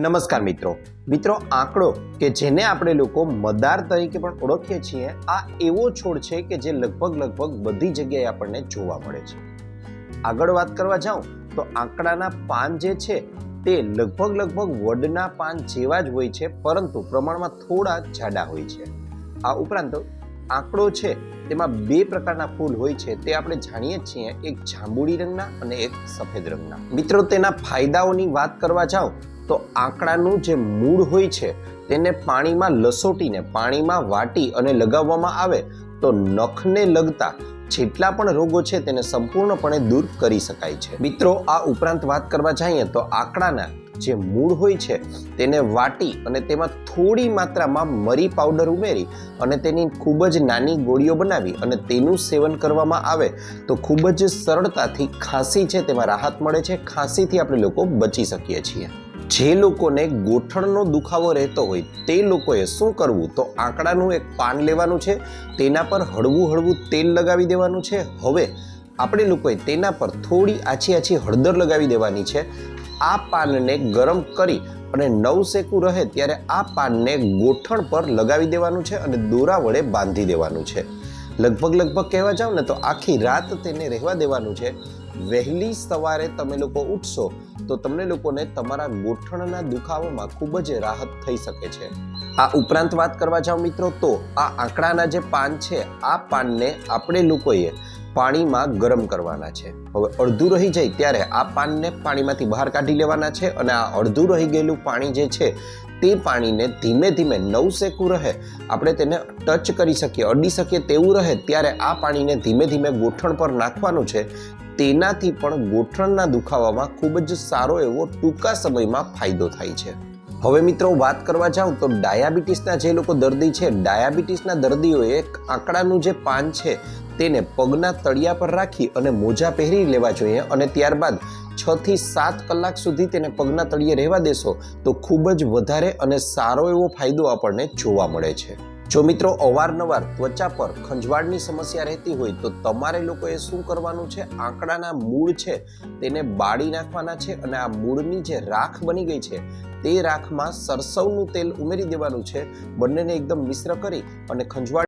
નમસ્કાર મિત્રો. મિત્રો, આંકડો કે જેને આપણે લોકો મદાર તરીકે પણ ઓળખીએ છીએ, આ એવો છોડ છે કે જે લગભગ લગભગ બધી જગ્યાએ આપણને જોવા મળે છે. આગળ વાત કરવા જાઉં, તો આંકડાના પાન જે છે, તે લગભગ લગભગ વડના પાન જેવા જ હોય છે, પરંતુ પ્રમાણમાં થોડા જાડા હોય છે. આ ઉપરાંત આંકડો છે, તેમાં બે પ્રકારના ફૂલ હોય છે, તે આપણે જાણીએ છીએ, એક જાંબુડી રંગના અને એક સફેદ રંગના. મિત્રો, તેના ફાયદાઓની વાત કરવા જાઉં તો આંકડાનું જે મૂળ હોય છે, તેને પાણીમાં લસોટીને પાણીમાં વાટી અને લગાવવામાં આવે, તો નખને લગતા જેટલા પણ રોગો છે, તેને સંપૂર્ણપણે દૂર કરી શકાય છે. મિત્રો, આ ઉપરાંત વાત કરવા જઈએ તો આંકડાના જે મૂળ હોય છે, તેને વાટી અને તેમાં થોડી માત્રામાં મરી પાવડર ઉમેરી અને તેની ખૂબ જ નાની ગોળીઓ બનાવી અને તેનું સેવન કરવામાં આવે, તો ખૂબ જ સરળતાથી ખાંસી છે, તેમાં રાહત મળે છે, ખાંસીથી આપણે લોકો બચી શકીએ છીએ. જે લોકોને ગોઠણનો દુખાવો રહેતો હોય તે લોકોએ શું કરવું? તો આંકડાનું એક પાન લેવાનું છે, તેના પર હળવું હળવું તેલ લગાવી દેવાનું છે. હવે આપણે લોકોએ તેના પર થોડી આછી આછી હળદર લગાવી દેવાની છે. આ પાનને ગરમ કરી અને નવ શેકું રહે ત્યારે આ પાનને ગોઠણ પર લગાવી દેવાનું છે અને દોરા વડે બાંધી દેવાનું છે. લગભગ લગભગ કહેવા જાઓ ને તો આખી રાત તેને રહેવા દેવાનું છે. વહેલી સવારે તમે લોકો ઉઠશો તો તમને લોકોને તમારા ગોઠણના દુખાવામાં ખૂબ જ રાહત થઈ શકે છે. આ ઉપરાંત વાત કરવા જાઓ મિત્રો તો આ આંકડાના જે પાન છે, આ પાનને આપણે લોકોએ પાણીમાં ગરમ કરવાના છે. હવે અડધું રહી જાય ત્યારે આ પાનને પાણીમાંથી બહાર કાઢી લેવાના છે અને આ અડધું રહી ગયેલું પાણી જે છે તે પાણીને ધીમે ધીમે નવ શેકું રહે. આપણે તેને ટચ કરી શકીએ, અડી શકીએ તેવું રહે ત્યારે આ પાણીને ધીમે ધીમે ગોઠણ પર નાખવાનું છે. તેનાથી પણ ગોઠણના દુખાવામાં ખૂબ જ સારો એવો ટૂંકા સમયમાં ફાયદો થાય છે. હવે મિત્રો વાત કરવા જાઉં તો ડાયાબિટીસના જે લોકો દર્દી છે, ડાયાબિટીસના દર્દીઓએ આંકડાનું જે પાન છે, તેને પગના તળિયા પર રાખી અને મોજા પહેરી લેવા જોઈએ અને ત્યારબાદ છ થી સાત કલાક સુધી તેને પગના તળિયે રહેવા દેશો, તો ખૂબ જ વધારે અને સારો એવો ફાયદો આપણને જોવા મળે છે. જો મિત્રો, અવારનવાર ત્વચા પર ખંજવાળની સમસ્યા રહેતી હોય, તો તમારે લોકોએ શું કરવાનું છે? આંકડાના મૂળ છે, તેને બાળી નાખવાના છે અને આ મૂળની જે રાખ બની ગઈ છે, તે રાખમાં સરસવનું તેલ ઉમેરી દેવાનું છે. બંનેને એકદમ મિશ્ર કરી અને ખંજવાળ